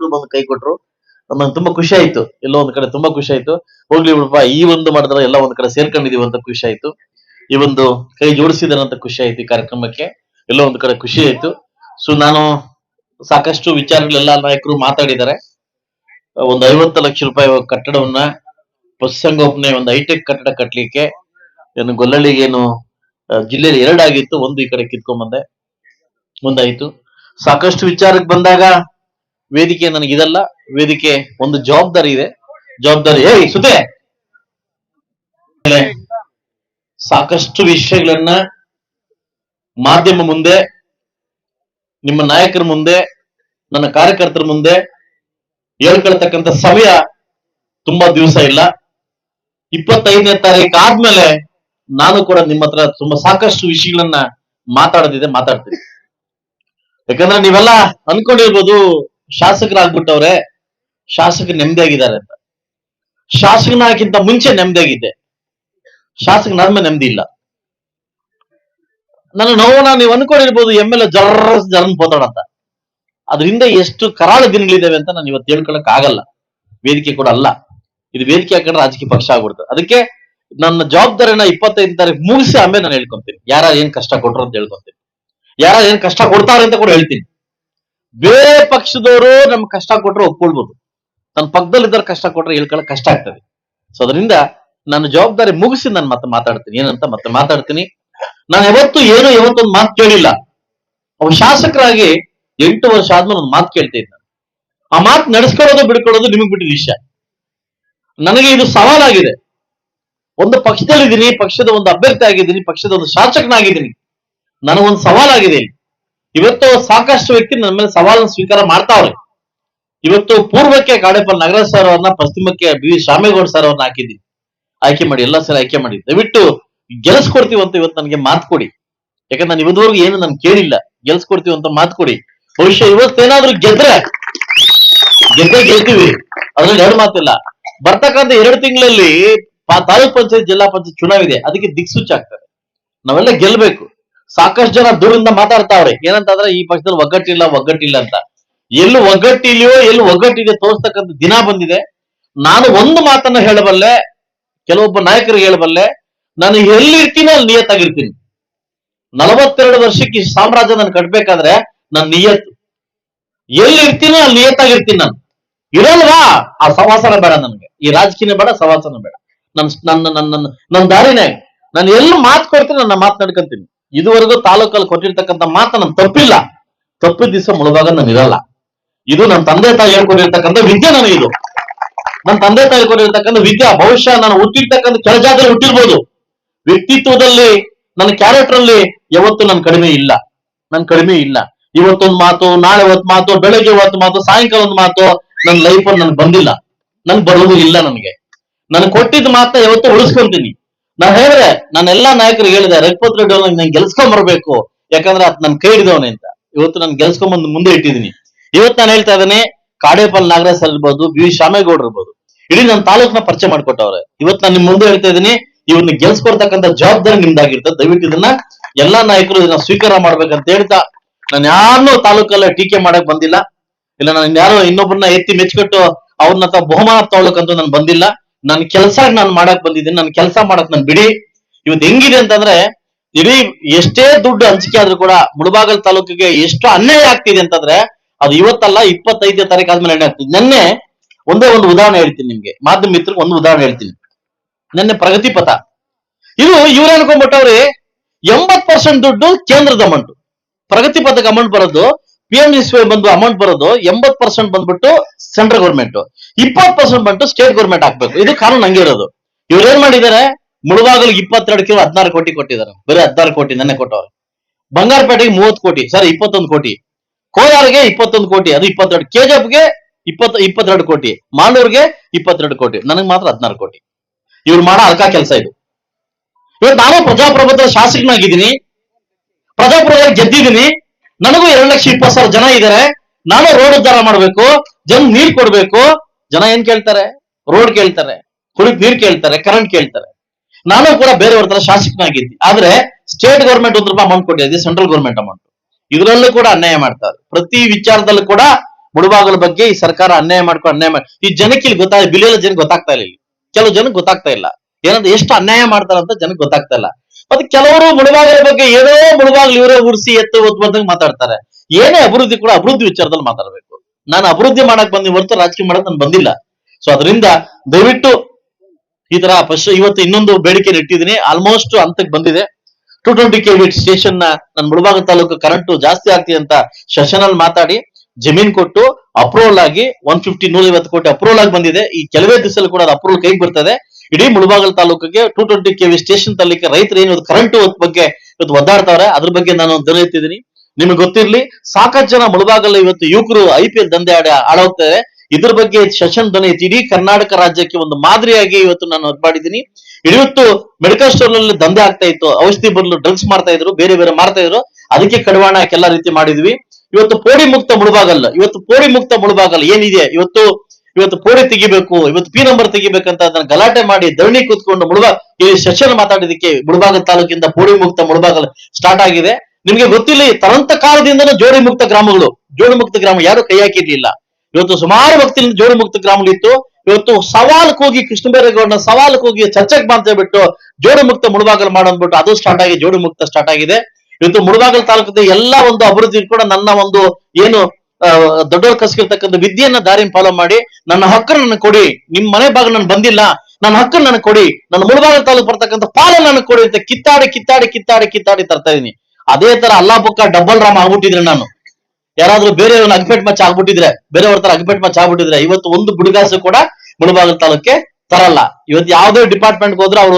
ಯುವಕರು ಬಂದು ಕೈ ಕೊಟ್ರು. ನಂಗೆ ತುಂಬಾ ಖುಷಿ ಆಯ್ತು. ಎಲ್ಲೋ ಒಂದ್ ಕಡೆ ತುಂಬಾ ಖುಷಿ ಆಯ್ತು. ಹೋಗ್ಲಿ ಬಿಡಪ್ಪ, ಈ ಒಂದು ಮಾಡಿದ್ರೆ ಎಲ್ಲ ಒಂದ್ ಕಡೆ ಸೇರ್ಕೊಂಡಿದೀವಿ ಅಂತ ಖುಷಿ ಆಯ್ತು. ಈ ಒಂದು ಕೈ ಜೋಡಿಸಿದಾರೆ ಅಂತ ಖುಷಿ ಆಯ್ತು ಈ ಕಾರ್ಯಕ್ರಮಕ್ಕೆ. ಎಲ್ಲೋ ಒಂದ್ ಕಡೆ ಖುಷಿ ಆಯ್ತು. ಸೊ ನಾನು ಸಾಕಷ್ಟು ವಿಚಾರಗಳೆಲ್ಲ ನಾಯಕರು ಮಾತಾಡಿದ್ದಾರೆ. ಒಂದು ಐವತ್ತು ಲಕ್ಷ ರೂಪಾಯಿ ಕಟ್ಟಡವನ್ನ ಪಶುಸಂಗೋಪನೆ ಒಂದು ಹೈಟೆಕ್ ಕಟ್ಟಡ ಕಟ್ಟಲಿಕ್ಕೆ ಏನು ಗೊಲ್ಲಳ್ಳಿಗೆ ಏನು ಜಿಲ್ಲೆಯಲ್ಲಿ ಎರಡಾಗಿತ್ತು. ಒಂದು ಈ ಕಡೆ ಕಿತ್ಕೊಂಡ್ ಬಂದೆ. ಒಂದಾಯ್ತು. ಸಾಕಷ್ಟು ವಿಚಾರಕ್ಕೆ ಬಂದಾಗ ವೇದಿಕೆ ನನಗಿದಲ್ಲ ವೇದಿಕೆ ಒಂದು ಜವಾಬ್ದಾರಿ ಇದೆ. ಜವಾಬ್ದಾರಿ ಏಯ್ ಸುತೆ ಸಾಕಷ್ಟು ವಿಷಯಗಳನ್ನ ಮಾಧ್ಯಮ ಮುಂದೆ, ನಿಮ್ಮ ನಾಯಕರ ಮುಂದೆ, ನನ್ನ ಕಾರ್ಯಕರ್ತರ ಮುಂದೆ ಹೇಳ್ಕೊಳ್ತಕ್ಕಂತ ಸಮಯ ತುಂಬಾ ದಿವಸ ಇಲ್ಲ. ಇಪ್ಪತ್ತೈದನೇ ತಾರೀಕು ಆದ್ಮೇಲೆ ನಾನು ಕೂಡ ನಿಮ್ಮ ಹತ್ರ ತುಂಬಾ ಸಾಕಷ್ಟು ವಿಷಯಗಳನ್ನ ಮಾತಾಡದಿದೆ ಮಾತಾಡ್ತೀನಿ. ಯಾಕಂದ್ರೆ ನೀವೆಲ್ಲ ಅನ್ಕೊಂಡಿರ್ಬೋದು ಶಾಸಕರಾಗ್ಬಿಟ್ಟವ್ರೆ, ಶಾಸಕರು ನೆಮ್ಮದಿಯಾಗಿದ್ದಾರೆ ಅಂತ. ಶಾಸಕನಾಗಿಂತ ಮುಂಚೆ ನೆಮ್ಮದಿಯಾಗಿದ್ದೆ. ಶಾಸಕನಾದ್ಮೇಲೆ ನೆಮ್ಮದಿ ಇಲ್ಲ. ನನ್ನ ನೋವನ್ನ ನೀವು ಅನ್ಕೊಂಡಿರ್ಬೋದು, ಎಂ ಎಲ್ ಎ ಜರ್ರ ಜರನ್ ಅಂತ. ಅದರಿಂದ ಎಷ್ಟು ಕರಾಳ ದಿನಗಳಿದ್ದಾವೆ ಅಂತ ನಾನು ಇವತ್ತು ಹೇಳ್ಕೊಳಕ್ ಆಗಲ್ಲ ವೇದಿಕೆ ಕೂಡ ಅಲ್ಲ. ಇದು ವೇದಿಕೆ ಹಾಕೊಂಡ್ರೆ ರಾಜಕೀಯ ಪಕ್ಷ ಆಗ್ಬಿಡ್ತದೆ ಅದಕ್ಕೆ ನನ್ನ ಜವಾಬ್ದಾರಿನ ಇಪ್ಪತ್ತೈದು ತಾರೀಕು ಮುಗಿಸಿ ಆಮೇಲೆ ನಾನು ಹೇಳ್ಕೊಂತೀನಿ. ಯಾರು ಏನ್ ಕಷ್ಟ ಕೊಟ್ರು ಅಂತ ಹೇಳ್ಕೊಂತೀನಿ. ಯಾರು ಏನ್ ಕಷ್ಟ ಕೊಡ್ತಾರೆ ಅಂತ ಕೂಡ ಹೇಳ್ತೀನಿ. ಬೇರೆ ಪಕ್ಷದವರು ನಮ್ಗೆ ಕಷ್ಟ ಕೊಟ್ರೆ ಒಪ್ಕೊಳ್ಬೋದು. ನನ್ನ ಪಕ್ಕದಲ್ಲಿದ್ದವ್ರು ಕಷ್ಟ ಕೊಟ್ರೆ ಹೇಳ್ಕೊಳ್ಳೋಕೆ ಕಷ್ಟ ಆಗ್ತದೆ. ಸೊ ಅದರಿಂದ ನನ್ನ ಜವಾಬ್ದಾರಿ ಮುಗಿಸಿ ನಾನು ಮತ್ತೆ ಮಾತಾಡ್ತೀನಿ. ಏನಂತ ಮತ್ತೆ ಮಾತಾಡ್ತೀನಿ. ನಾನು ಯಾವತ್ತು ಏನು ಯಾವತ್ತೊಂದು ಮಾತು ಕೇಳಿಲ್ಲ. ಅವ ಶಾಸಕರಾಗಿ ಎಂಟು ವರ್ಷ ಆದ್ಮೇಲೆ ಒಂದು ಮಾತು ಕೇಳ್ತಾ ಇದ್ದ ಆ ಮಾತು ನಡೆಸ್ಕೊಳ್ಳೋದು ಬಿಡ್ಕೊಳ್ಳೋದು ನಿಮಗ್ ಬಿಟ್ಟಿದ ವಿಷಯ. ನನಗೆ ಇದು ಸವಾಲಾಗಿದೆ. ಒಂದು ಪಕ್ಷದಲ್ಲಿದ್ದೀನಿ, ಪಕ್ಷದ ಒಂದು ಅಭ್ಯರ್ಥಿ ಆಗಿದ್ದೀನಿ, ಪಕ್ಷದ ಒಂದು ಶಾಸಕನಾಗಿದ್ದೀನಿ. ನನಗೊಂದು ಸವಾಲಾಗಿದೆ ಇಲ್ಲಿ. ಇವತ್ತು ಸಾಕಷ್ಟು ವ್ಯಕ್ತಿ ನನ್ನ ಮೇಲೆ ಸವಾಲನ್ನು ಸ್ವೀಕಾರ ಮಾಡ್ತಾವ್ರೆ. ಇವತ್ತು ಪೂರ್ವಕ್ಕೆ ಕಾಡೇಪಲ್ ನಗರ ಸರ್ ಅವ್ರನ್ನ ಪಶ್ಚಿಮಕ್ಕೆ ಬಿ. ಶಾಮೇಗೌಡ ಸರ್ ಅವ್ರನ್ನ ಹಾಕಿದ್ದೀನಿ ಆಯ್ಕೆ ಮಾಡಿ, ಎಲ್ಲ ಸರಿ ಆಯ್ಕೆ ಮಾಡಿ. ದಯವಿಟ್ಟು ಗೆಲ್ಸ್ಕೊಡ್ತೀವಿ ಅಂತ ಇವತ್ತು ನನಗೆ ಮಾತು ಕೊಡಿ. ಯಾಕಂದ್ರೆ ನಾನು ಇವತ್ತವರೆಗೂ ಏನು ನಾನು ಕೇಳಿಲ್ಲ. ಗೆಲ್ಸ್ಕೊಡ್ತೀವಿ ಅಂತ ಮಾತು ಕೊಡಿ. ಬಹುಶಃ ಇವತ್ತೇನಾದ್ರೂ ಗೆದ್ರೆ, ಗೆದ್ದೆ ಗೆಲ್ತೀವಿ. ಅದ್ರಲ್ಲಿ ಎರಡು ಮಾತಿಲ್ಲ. ಬರ್ತಕ್ಕಂಥ ಎರಡು ತಿಂಗಳಲ್ಲಿ ತಾಲೂಕ್ ಪಂಚಾಯತ್, ಜಿಲ್ಲಾ ಪಂಚಾಯತ್ ಚುನಾವ್ ಇದೆ. ಅದಕ್ಕೆ ದಿಕ್ಸೂಚಿ ಆಗ್ತದೆ. ನಾವೆಲ್ಲ ಗೆಲ್ಬೇಕು. ಸಾಕಷ್ಟು ಜನ ದೂರದಿಂದ ಮಾತಾಡ್ತಾವ್ರೆ. ಏನಂತಂದ್ರೆ ಈ ಪಕ್ಷದಲ್ಲಿ ಒಗ್ಗಟ್ಟಿಲ್ಲ ಒಗ್ಗಟ್ಟಿಲ್ಲ ಅಂತ. ಎಲ್ಲಿ ಒಗ್ಗಟ್ಟಿದೆಯೋ ಎಲ್ಲಿ ಒಗ್ಗಟ್ಟಿದೆ ತೋರಿಸ್ತಕ್ಕಂಥ ದಿನ ಬಂದಿದೆ. ನಾನು ಒಂದು ಮಾತನ್ನ ಹೇಳಬಲ್ಲೆ, ಕೆಲವೊಬ್ಬ ನಾಯಕರು ಹೇಳಬಲ್ಲೆ, ನಾನು ಎಲ್ಲಿ ಇರ್ತೀನೋ ಅಲ್ಲಿ ನಿಯತ್ತಾಗಿರ್ತೀನಿ. ನಲವತ್ತೆರಡು ವರ್ಷಕ್ಕೆ ಈ ಸಾಮ್ರಾಜ್ಯ ನಾನು ಕಟ್ಬೇಕಾದ್ರೆ ನನ್ನ ನಿಯತ್ತು. ಎಲ್ಲಿ ಇರ್ತೀನೋ ಅಲ್ಲಿ ನಿಯತ್ತಾಗಿರ್ತೀನಿ ನಾನು. ಇರಲ್ವಾ? ಆ ಸವಾಸನ ಬೇಡ ನನಗೆ. ಈ ರಾಜಕೀಯ ಬೇಡ, ಸವಾಸನ ಬೇಡ. ನನ್ ನನ್ನ ನನ್ನ ನನ್ನ ನನ್ನ ದಾರಿನೇ. ನಾನು ಎಲ್ಲಿ ಮಾತು ಕೊಡ್ತೀನಿ ನನ್ನ ಮಾತು ನಡ್ಕೊಂತೀನಿ. ಇದುವರೆಗೂ ತಾಲೂಕಲ್ಲಿ ಕೊಟ್ಟಿರ್ತಕ್ಕಂಥ ಮಾತು ನಾನು ತಪ್ಪಿಲ್ಲ. ತಪ್ಪಿದ ದಿವಸ ಮುಳುಗಾಗ ನಾನು ಇದು ನನ್ನ ತಂದೆ ತಾಯಿ ಹೇಳ್ಕೊಂಡಿರ್ತಕ್ಕಂಥ ವಿದ್ಯೆ ನನಗೆ ಇದು. ನನ್ನ ತಂದೆ ತಾಯಿ ಕೊಟ್ಟಿರ್ತಕ್ಕಂಥ ವಿದ್ಯೆ ಬಹುಶಃ ನಾನು ಹುಟ್ಟಿರ್ತಕ್ಕಂಥ ಕೆಳಜಾಗದಲ್ಲಿ ಹುಟ್ಟಿರ್ಬೋದು. ವ್ಯಕ್ತಿತ್ವದಲ್ಲಿ, ನನ್ನ ಕ್ಯಾರೆಕ್ಟರ್ ಅಲ್ಲಿ ಯಾವತ್ತು ನನ್ ಕಡಿಮೆ ಇಲ್ಲ. ನನ್ ಕಡಿಮೆ ಇಲ್ಲ. ಇವತ್ತೊಂದು ಮಾತು, ನಾಳೆ ಹೊತ್ತು ಮಾತು, ಬೆಳಗ್ಗೆ ಹೊತ್ತು ಮಾತು, ಸಾಯಂಕಾಲ ಒಂದು ಮಾತು, ನನ್ನ ಲೈಫ್ ಅಲ್ಲಿ ನನ್ಗೆ ಬಂದಿಲ್ಲ. ನನ್ಗೆ ಬರೋದು ಇಲ್ಲ ನನಗೆ ನನ್ ಕೊಟ್ಟಿದ್ದ ಮಾತನ್ನ ಯಾವತ್ತೂ ಉಳಿಸ್ಕೊಂತೀನಿ. ನಾನು ಹೇಳಿದ್ರೆ ನಾನು ಎಲ್ಲಾ ನಾಯಕರಿಗೆ ಹೇಳಿದೆ ರಘುಪತ್ ರೆಡ್ಡಿ ಅವ್ರನ್ನ ನಾನು ಗೆಲ್ಸ್ಕೊಂಡ್ ಬರ್ಬೇಕು. ಯಾಕಂದ್ರೆ ಅದ್ ನನ್ ಕೈ ಹಿಡಿದವನೆ ಅಂತ. ಇವತ್ತು ನಾನು ಗೆಲ್ಸ್ಕೊಂಡ್ ಮುಂದೆ ಇಟ್ಟಿದ್ದೀನಿ ಇವತ್ತು ನಾನು ಹೇಳ್ತಾ ಇದ್ದೇನೆ, ಕಾಡೇಪಲ್ ನಾಗರಾಜ್ ಇರ್ಬೋದು, ಬಿ ವಿ ಇರ್ಬೋದು. ಇಡೀ ನನ್ನ ತಾಲೂಕ್ನ ಪರಿಚಯ ಮಾಡ್ಕೊಟ್ಟವ್ರೆ. ಇವತ್ತು ನಾನು ನಿಮ್ ಮುಂದೆ ಹೇಳ್ತಾ ಇದ್ದೀನಿ ಇವನ್ನ ಗೆಲ್ಸ್ಕೊಡ್ತಕ್ಕಂಥ ಜವಾಬ್ದಾರಿ ನಿಮ್ದಾಗಿರ್ತದೆ ದಯವಿಟ್ಟು ಇದನ್ನ ಎಲ್ಲಾ ನಾಯಕರು ಇದನ್ನ ಸ್ವೀಕಾರ ಮಾಡ್ಬೇಕಂತ ಹೇಳ್ತಾ ನಾನು ಯಾರನ್ನೂ ತಾಲೂಕಲ್ಲ ಟೀಕೆ ಮಾಡಕ್ ಬಂದಿಲ್ಲ. ಇಲ್ಲ, ನಾನು ಯಾರೋ ಇನ್ನೊಬ್ಬರನ್ನ ಎತ್ತಿ ಮೆಚ್ಚಿಕೊಟ್ಟು ಅವ್ರನ್ನ ಬಹುಮಾನ ತಗೊಳಕಂತೂ ನಾನು ಬಂದಿಲ್ಲ. ನನ್ನ ಕೆಲಸ ನಾನು ಮಾಡಕ್ ಬಂದಿದ್ದೀನಿ ನನ್ನ ಕೆಲಸ ಮಾಡಕ್ ನಾನು ಬಿಡಿ. ಇವತ್ತು ಹೆಂಗಿದೆ ಅಂತಂದ್ರೆ, ಇಡೀ ಎಷ್ಟೇ ದುಡ್ಡು ಹಂಚಿಕೆ ಆದ್ರೂ ಕೂಡ ಮುಳಬಾಗಲ್ ತಾಲೂಕಿಗೆ ಎಷ್ಟು ಅನ್ಯಾಯ ಆಗ್ತಿದೆ ಅಂತಂದ್ರೆ, ಅದು ಇವತ್ತಲ್ಲ ಇಪ್ಪತ್ತೈದನೇ ತಾರೀಕು ಆದ್ಮೇಲೆ ಆಗ್ತಿದೆ. ನಿನ್ನೆ ಒಂದೇ ಒಂದು ಉದಾಹರಣೆ ಹೇಳ್ತೀನಿ ನಿಮ್ಗೆ. ಮಾಧ್ಯಮ ಮಿತ್ರಕ್ಕೆ ಒಂದು ಉದಾಹರಣೆ ಹೇಳ್ತೀನಿ. ನಿನ್ನೆ ಪ್ರಗತಿ ಪಥ. ಇದು ಇವ್ರು ಅನ್ಕೊಂಡ್ಬಿಟ್ಟವ್ರಿ ಎಂಬತ್ ಪರ್ಸೆಂಟ್ ದುಡ್ಡು ಕೇಂದ್ರದ ಅಮೌಂಟ್ ಪ್ರಗತಿ ಪಥಕ್ಕೆ ಅಮೌಂಟ್ ಬರೋದು ಪಿ ಎಂ ಬಂದು ಅಮೌಂಟ್ ಬರೋದು ಎಂಬತ್ ಪರ್ಸೆಂಟ್ ಬಂದ್ಬಿಟ್ಟು ಸೆಂಟ್ರಲ್ ಗೌರ್ಮೆಂಟ್ ಇಪ್ಪತ್ ಪರ್ಸೆಂಟ್ ಬಂದು ಸ್ಟೇಟ್ ಗೌರ್ಮೆಂಟ್ ಹಾಕ್ಬೇಕು. ಇದು ಕಾನೂನು ಹಂಗೆ ಇರೋದು. ಇವ್ರು ಏನ್ ಮಾಡಿದ್ದಾರೆ? ಮುಳುಗಾಗಲು ಇಪ್ಪತ್ತೆರಡು ಕಿಲೋ ಹದಿನಾರು ಕೋಟಿ ಕೊಟ್ಟಿದ್ದಾರೆ. ಬರೀ ಹದಿನಾರು ಕೋಟಿ ನೆನ್ನೆ ಕೊಟ್ಟವ್ರು. ಬಂಗಾರಪೇಟೆಗೆ ಮೂವತ್ತು ಕೋಟಿ, ಸರಿ, ಇಪ್ಪತ್ತೊಂದು ಕೋಟಿ. ಕೋಲಾರ್ಗೆ ಇಪ್ಪತ್ತೊಂದು ಕೋಟಿ, ಅದು ಇಪ್ಪತ್ತೆರಡು. ಕೆಜಿಎಫ್ಗೆ ಇಪ್ಪತ್ ಇಪ್ಪತ್ತೆರಡು ಕೋಟಿ. ಮಾಲೂರ್ಗೆ ಇಪ್ಪತ್ತೆರಡು ಕೋಟಿ. ನನಗೆ ಮಾತ್ರ ಹದಿನಾರು ಕೋಟಿ. ಇವ್ರು ಮಾಡೋ ಅಲ್ಕ ಕೆಲಸ ಇದು. ಇವತ್ತು ನಾನು ಪ್ರಜಾಪ್ರಭುತ್ವ ಶಾಸಕನಾಗಿದ್ದೀನಿ. ಪ್ರಜಾಪ್ರಭುತ್ವ ಗೆದ್ದಿದ್ದೀನಿ. ನನಗೂ ಎರಡು ಲಕ್ಷ ಇಪ್ಪತ್ತು ಸಾವಿರ ಜನ ಇದ್ದಾರೆ. ನಾನು ರೋಡ್ ಉದ್ಧಾರ ಮಾಡಬೇಕು. ಜನ ನೀರ್ ಕೊಡ್ಬೇಕು. ಜನ ಏನ್ ಕೇಳ್ತಾರೆ? ರೋಡ್ ಕೇಳ್ತಾರೆ ಕುಡಿಕ್ ನೀರ್ ಕೇಳ್ತಾರೆ ಕರೆಂಟ್ ಕೇಳ್ತಾರೆ. ನಾನು ಕೂಡ ಬೇರೆಯವ್ರ ತರ ಶಾಸಕನಾಗಿದ್ದೆ. ಆದ್ರೆ ಸ್ಟೇಟ್ ಗೌರ್ಮೆಂಟ್ ಒಂದು ರೂಪಾಯಿ ಅಮೌಂಟ್ ಕೊಟ್ಟಿದೆ ಸೆಂಟ್ರಲ್ ಗೌರ್ಮೆಂಟ್ ಅಮೌಂಟ್ ಇದರಲ್ಲೂ ಕೂಡ ಅನ್ಯಾಯ ಮಾಡ್ತಾರೆ. ಪ್ರತಿ ವಿಚಾರದಲ್ಲೂ ಕೂಡ ಮುಳುಬಾಗಲ ಬಗ್ಗೆ ಈ ಸರ್ಕಾರ ಅನ್ಯಾಯ ಮಾಡ್ಕೊಂಡು ಅನ್ಯಾಯ ಮಾಡಿ ಈ ಜನಕ್ಕೆ ಇಲ್ಲಿ ಗೊತ್ತಾಗ ಬಿಲಿಯಲ್ಲ ಜನ ಗೊತ್ತಾಗ್ತಾ ಇಲ್ಲ ಇಲ್ಲಿ. ಕೆಲವು ಜನಕ್ಕೆ ಗೊತ್ತಾಗ್ತಾ ಇಲ್ಲ. ಏನಂದ್ರೆ ಎಷ್ಟು ಅನ್ಯಾಯ ಮಾಡ್ತಾರೆ ಅಂತ ಜನಕ್ಕೆ ಗೊತ್ತಾಗ್ತಾ ಇಲ್ಲ. ಮತ್ತೆ ಕೆಲವರು ಮುಳುಬಾಗಲ ಬಗ್ಗೆ ಏನೋ ಮುಳುಬಾಗಲು ಇವರೇ ಉರ್ಸಿ ಎತ್ತು ಒತ್ತು ಮಾತಾಡ್ತಾರೆ. ಏನೇ ಅಭಿವೃದ್ಧಿ ಕೂಡ ಅಭಿವೃದ್ಧಿ ವಿಚಾರದಲ್ಲಿ ಮಾತಾಡಬೇಕು. ನಾನು ಅಭಿವೃದ್ಧಿ ಮಾಡಕ್ ಬಂದಿ ಹೊರತು ರಾಜಕೀಯ ಮಾಡಕ್ ನಾನು ಬಂದಿಲ್ಲ. ಸೊ ಅದರಿಂದ ದಯವಿಟ್ಟು ಈ ತರ ಫಸ್ಟ್ ಇವತ್ತು ಇನ್ನೊಂದು ಬೇಡಿಕೆ ಇಟ್ಟಿದ್ದೀನಿ. ಆಲ್ಮೋಸ್ಟ್ ಹಂತಕ್ಕೆ ಬಂದಿದೆ. ಟೂ ಟ್ವೆಂಟಿ ಕೆ ವಿ ಸ್ಟೇಷನ್ನ ನನ್ನ ಮುಳಬಾಗ ತಾಲೂಕು ಕರೆಂಟ್ ಜಾಸ್ತಿ ಆಗ್ತಿ ಅಂತ ಸೆಷನ್ ಮಾತಾಡಿ, ಜಮೀನ್ ಕೊಟ್ಟು ಅಪ್ರೂವಲ್ ಆಗಿ ಒನ್ ಫಿಫ್ಟಿ ನೂರ ಐವತ್ತು ಕೋಟಿ ಅಪ್ರೂವಲ್ ಆಗಿ ಬಂದಿದೆ. ಈ ಕೆಲವೇ ದಿವಸದಲ್ಲಿ ಕೂಡ ಅದು ಅಪ್ರೂವಲ್ ಕೈಗೆ ಬರ್ತದೆ. ಇಡೀ ಮುಳಬಾಗಲ್ ತಾಲೂಕಿಗೆ two twenty K V station ತಲ್ಲಿಕ್ಕೆ ರೈತರು ಏನು ಕರೆಂಟ್ ಬಗ್ಗೆ ಇವತ್ತು ಒದ್ದಾಡ್ತಾವ್ರೆ, ಅದ್ರ ಬಗ್ಗೆ ನಾನು ದೊರೆಯುತ್ತಿದ್ದೀನಿ ನಿಮಗೆ ಗೊತ್ತಿರ್ಲಿ, ಸಾಕಷ್ಟು ಜನ ಮುಳುಗಾಗಲ್ಲ ಇವತ್ತು ಯುವಕರು ಐ ಪಿ ಎಲ್ ದಂಧೆ ಆಡ ಆಡೋಗ್ತಾರೆ. ಇದ್ರ ಬಗ್ಗೆ ಸೆಷನ್ ಧ್ವನಿ ಇಡೀ ಕರ್ನಾಟಕ ರಾಜ್ಯಕ್ಕೆ ಒಂದು ಮಾದರಿಯಾಗಿ ಇವತ್ತು ನಾನು ಹೊರಬಾಡಿದ್ದೀನಿ. ಇವತ್ತು ಮೆಡಿಕಲ್ ಸ್ಟೋರ್ನಲ್ಲಿ ದಂಧೆ ಆಗ್ತಾ ಇತ್ತು. ಔಷಧಿ ಬದಲು ಡ್ರಗ್ಸ್ ಮಾಡ್ತಾ ಇದ್ರು, ಬೇರೆ ಬೇರೆ ಮಾಡ್ತಾ ಇದ್ರು. ಅದಕ್ಕೆ ಕಡಿವಾಣ ಎಲ್ಲ ಎಲ್ಲಾ ರೀತಿ ಮಾಡಿದ್ವಿ. ಇವತ್ತು ಪೋಡಿ ಮುಕ್ತ ಮುಳುಬಾಗಲ್ಲ. ಇವತ್ತು ಪೋಡಿ ಮುಕ್ತ ಮುಳುಬಾಗಲ್ಲ. ಏನಿದೆ? ಇವತ್ತು ಇವತ್ತು ಪೋಡಿ ತೆಗಿಬೇಕು, ಇವತ್ತು ಪಿ ನಂಬರ್ ತೆಗಿಬೇಕಂತ ಅದನ್ನ ಗಲಾಟೆ ಮಾಡಿ ಧರಣಿ ಕೂತ್ಕೊಂಡು ಮುಳುಬ ಈ ಸೆಷನ್ ಮಾತಾಡಿದಕ್ಕೆ ಮುಳುಬಾಗಲ್ ತಾಲೂಕಿಂದ ಪೋಡಿ ಮುಕ್ತ ಮುಳುಬಾಗಲ್ ಸ್ಟಾರ್ಟ್ ಆಗಿದೆ. ನಿಮ್ಗೆ ಗೊತ್ತಿಲ್ಲ ತರಂತ ಕಾಲದಿಂದನೂ ಜೋಡಿ ಮುಕ್ತ ಗ್ರಾಮಗಳು, ಜೋಡಿ ಮುಕ್ತ ಗ್ರಾಮ ಯಾರು ಕೈ ಹಾಕಿರ್ಲಿಲ್ಲ. ಇವತ್ತು ಸುಮಾರು ಭಕ್ತಿ ಜೋಡಿ ಮುಕ್ತ ಗ್ರಾಮಗಳಿತ್ತು ಇವತ್ತು ಸವಾಲ್ ಕೂಗಿ ಕೃಷ್ಣ ಸವಾಲ್ಕ್ ಹೋಗಿ ಚರ್ಚೆಗೆ ಮಾಡ್ತಾ ಬಿಟ್ಟು ಜೋಡಿ ಮುಕ್ತ ಮುಳುಬಾಗಲ್ ಮಾಡೋದ್ಬಿಟ್ಟು ಅದು ಸ್ಟಾರ್ಟ್ ಆಗಿ ಜೋಡಿ ಮುಕ್ತ ಸ್ಟಾರ್ಟ್ ಆಗಿದೆ. ಇವತ್ತು ಮುಳುಬಾಗಲ್ ತಾಲೂಕದ ಎಲ್ಲಾ ಒಂದು ಅಭಿವೃದ್ಧಿ ಕೂಡ ನನ್ನ ಒಂದು ಏನು ದೊಡ್ಡವರು ಕಸ್ಕಿರ್ತಕ್ಕಂಥ ವಿದ್ಯೆಯನ್ನ ದಾರಿನ ಫಾಲೋ ಮಾಡಿ ನನ್ನ ಹಕ್ಕನ್ನು ನನಗೆ ಕೊಡಿ. ನಿಮ್ ಮನೆ ಭಾಗ ನನ್ ಬಂದಿಲ್ಲ. ನನ್ನ ಹಕ್ಕನ್ನು ನನಗೆ ಕೊಡಿ. ನನ್ನ ಮುಳುಬಾಗಲ್ ತಾಲೂಕು ಬರ್ತಕ್ಕಂಥ ಪಾಲ ನನಗೆ ಕೊಡಿ ಅಂತ ಕಿತ್ತಾಡಿ ಕಿತ್ತಾಡಿ ಕಿತ್ತಾಡಿ ಕಿತ್ತಾಡಿ ತರ್ತಾ ಇದೀನಿ. ಅದೇ ತರ ಅಲ್ಲಾ ಪಕ್ಕ ಡಬಲ್ ರಾಮ್ ಆಗ್ಬಿಟ್ಟಿದ್ರೆ ನಾನು. ಯಾರಾದ್ರೂ ಬೇರೆಯವ್ರನ್ನ ಅಗ್ಪೆಟ್ ಮಚ್ಚ ಆಗ್ಬಿಟ್ಟಿದ್ರೆ, ಬೇರೆಯವ್ರ ತರ ಅಗ್ಪೆಟ್ ಮಚ್ ಆಗ್ಬಿಟ್ಟಿದ್ರೆ, ಇವತ್ತು ಒಂದು ಬುಡುಗಾಸು ಕೂಡ ಮುಳುಬಾಗಲ್ ತಾಲೂಕೆ ತರಲ್ಲ. ಇವತ್ತು ಯಾವ್ದೇ ಡಿಪಾರ್ಟ್ಮೆಂಟ್ ಹೋದ್ರೆ ಅವ್ರು